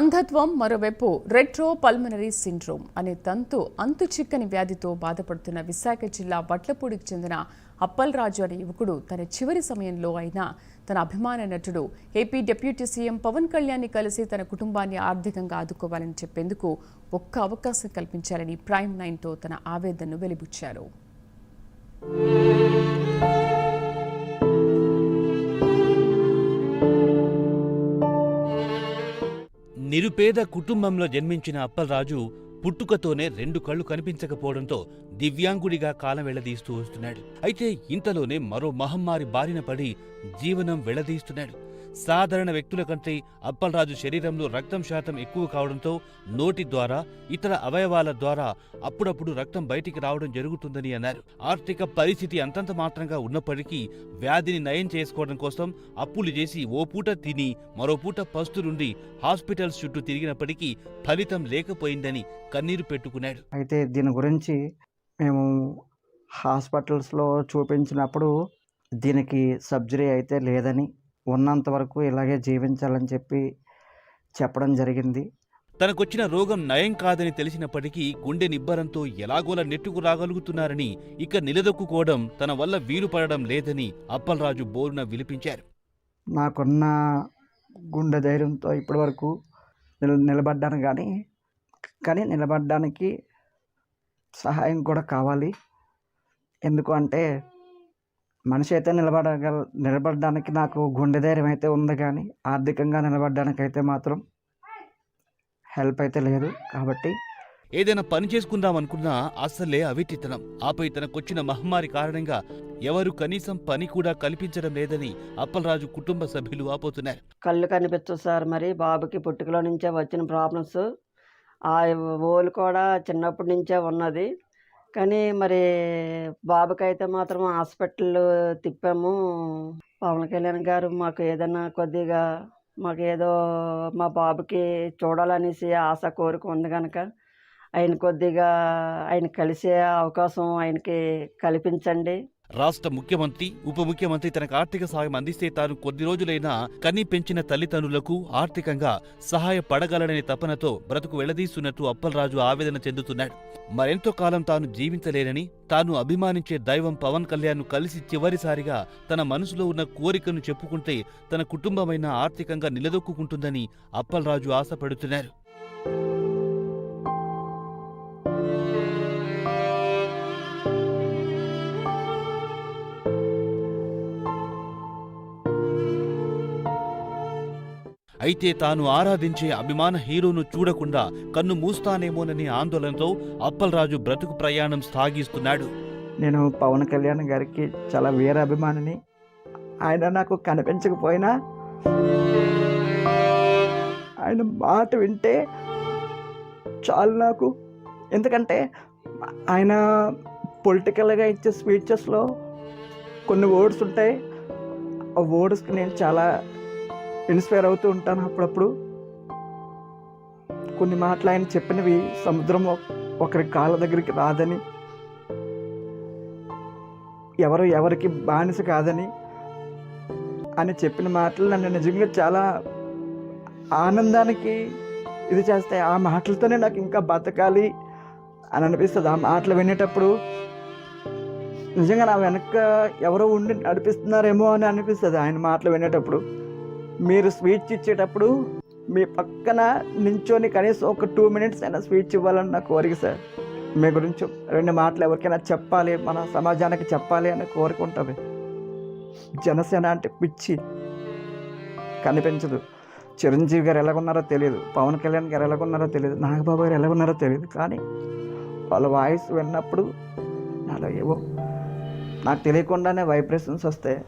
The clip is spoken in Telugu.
అంధత్వం మరోవైపు రెట్రో పల్మనరీ సిండ్రోమ్ అనే తంతు అంతు చిక్కని వ్యాధితో బాధపడుతున్న విశాఖ జిల్లా వట్లపూడికి చెందిన అప్పలరాజు అనే యువకుడు తన చివరి సమయంలో అయినా తన అభిమాన నటుడు ఏపీ డిప్యూటీ సీఎం పవన్ కళ్యాణ్ని కలిసి తన కుటుంబాన్ని ఆర్థికంగా ఆదుకోవాలని చెప్పేందుకు ఒక్క అవకాశం కల్పించాలని ప్రైమ్ నైన్తో తన ఆవేదనను వెలిబుచ్చారు. నిరుపేద కుటుంబంలో జన్మించిన అప్పలరాజు పుట్టుకతోనే రెండు కళ్ళు కనిపించకపోవడంతో దివ్యాంగుడిగా కాలం వెళ్ళదీస్తూ వస్తున్నాడు. అయితే ఇంతలోనే మరో మహమ్మారి బారిన పడి జీవనం వెళ్ళదీస్తున్నాడు. సాధారణ వ్యక్తుల కంటే అప్పలరాజు శరీరంలో రక్తం శాతం ఎక్కువ కావడంతో నోటి ద్వారా ఇతర అవయవాల ద్వారా అప్పుడప్పుడు రక్తం బయటికి రావడం జరుగుతుందని అన్నారు. ఆర్థిక పరిస్థితి అంతంత మాత్రంగా ఉన్నప్పటికీ వ్యాధిని నయం చేసుకోవడం కోసం అప్పులు చేసి ఓ పూట తిని మరో పూట పస్తులుండి హాస్పిటల్స్ చుట్టూ తిరిగినప్పటికీ ఫలితం లేకపోయిందని కన్నీరు పెట్టుకున్నాడు. అయితే దీని గురించి మేము హాస్పిటల్స్లో చూపించినప్పుడు దీనికి సర్జరీ అయితే లేదని ఉన్నంత వరకు ఇలాగే జీవించాలని చెప్పి చెప్పడం జరిగింది. తనకొచ్చిన రోగం నయం కాదని తెలిసినప్పటికీ గుండె నిబ్బరంతో ఎలాగోలా నెట్టుకు రాగలుగుతున్నారని ఇక నిలదొక్కుకోవడం తన వల్ల వీలు పడడం లేదని అప్పలరాజు బోరున విలిపించారు. నాకున్న గుండె ధైర్యంతో ఇప్పటివరకు నిల నిలబడ్డాను కానీ కానీ నిలబడడానికి సహాయం కూడా కావాలి. ఎందుకు అంటే మనిషి అయితే నిలబడగల నిలబడడానికి నాకు గుండె ధైర్యం అయితే ఉంది కానీ ఆర్థికంగా నిలబడడానికి అయితే మాత్రం హెల్ప్ అయితే లేదు. కాబట్టి ఏదైనా పని చేసుకుందామనుకున్నా అస్సలే అవిటితనం. ఆపై తనకొచ్చిన మహమ్మారి కారణంగా ఎవరు కనీసం పని కూడా కల్పించడం లేదని అప్పలరాజు కుటుంబ సభ్యులు ఆపోతున్నారు. కళ్ళు కనిపించవు సార్ మరి. బాబుకి పుట్టుకలో నుంచే వచ్చిన ప్రాబ్లమ్స్ ఆ ఓలు కూడా చిన్నప్పటి నుంచే ఉన్నది. కానీ మరి బాబుకైతే మాత్రం హాస్పిటల్ తిప్పాము. పవన్ కళ్యాణ్ గారు మాకు ఏదైనా కొద్దిగా మాకు ఏదో మా బాబుకి చూడాలనేసి ఆశ కోరిక ఉంది కనుక ఆయన కొద్దిగా ఆయన కలిసే అవకాశం ఆయనకి కల్పించండి. రాష్ట్ర ముఖ్యమంత్రి ఉప ముఖ్యమంత్రి తనకు ఆర్థిక సాయం అందిస్తే తాను కొద్ది రోజులైనా కన్ని పెంచిన తల్లిదండ్రులకు ఆర్థికంగా సహాయపడగలననే తపనతో బ్రతుకు వెళ్ళదీస్తున్నట్టు అప్పలరాజు ఆవేదన చెందుతున్నాడు. మరెంతో కాలం తాను జీవించలేనని తాను అభిమానించే దైవం పవన్ కళ్యాణ్ను కలిసి చివరిసారిగా తన మనసులో ఉన్న కోరికను చెప్పుకుంటే తన కుటుంబమైన ఆర్థికంగా నిలదొక్కుంటుందని అప్పలరాజు ఆశపడుతున్నారు. అయితే తాను ఆరాధించే అభిమాన హీరోను చూడకుండా కన్ను మూస్తానేమోనని ఆందోళనతో అప్పలరాజు బ్రతుకు ప్రయాణం సాగిస్తున్నాడు. నేను పవన్ కళ్యాణ్ గారికి చాలా వీర అభిమానిని. ఆయన నాకు కనిపించకపోయినా ఆయన మాట వింటే చాలు నాకు. ఎందుకంటే ఆయన పొలిటికల్గా ఇచ్చే స్పీచెస్లో కొన్ని వర్డ్స్ ఉంటాయి. ఆ వర్డ్స్కి నేను చాలా ఇన్స్పైర్ అవుతూ ఉంటాను అప్పుడప్పుడు. కొన్ని మాటలు ఆయన చెప్పినవి సముద్రం ఒకరి కాళ్ళ దగ్గరికి రాదని ఎవరు ఎవరికి బానిస కాదని అని చెప్పిన మాటలు నన్ను నిజంగా చాలా ఆనందానికి ఇది చేస్తాయి. ఆ మాటలతోనే నాకు ఇంకా బతకాలి అని అనిపిస్తుంది. ఆ మాటలు వినేటప్పుడు నిజంగా నా వెనక ఎవరో ఉండి నడిపిస్తున్నారేమో అని అనిపిస్తుంది ఆయన మాటలు వినేటప్పుడు. మీరు స్పీచ్ ఇచ్చేటప్పుడు మీ పక్కన నించొని కనీసం ఒక టూ మినిట్స్ అయినా స్పీచ్ ఇవ్వాలని నా కోరిక సార్. మీ గురించి రెండు మాటలు ఎవరికైనా చెప్పాలి మన సమాజానికి చెప్పాలి అని కోరిక ఉంటుంది. జనసేన అంటే పిచ్చి. కనిపించదు. చిరంజీవి గారు ఎలాగున్నారో తెలియదు పవన్ కళ్యాణ్ గారు ఎలాగున్నారో తెలియదు నాగబాబు గారు ఎలాగున్నారో తెలియదు కానీ వాళ్ళ వాయిస్ విన్నప్పుడు నాలో ఏవో నాకు తెలియకుండానే వైబ్రేషన్స్ వస్తాయి.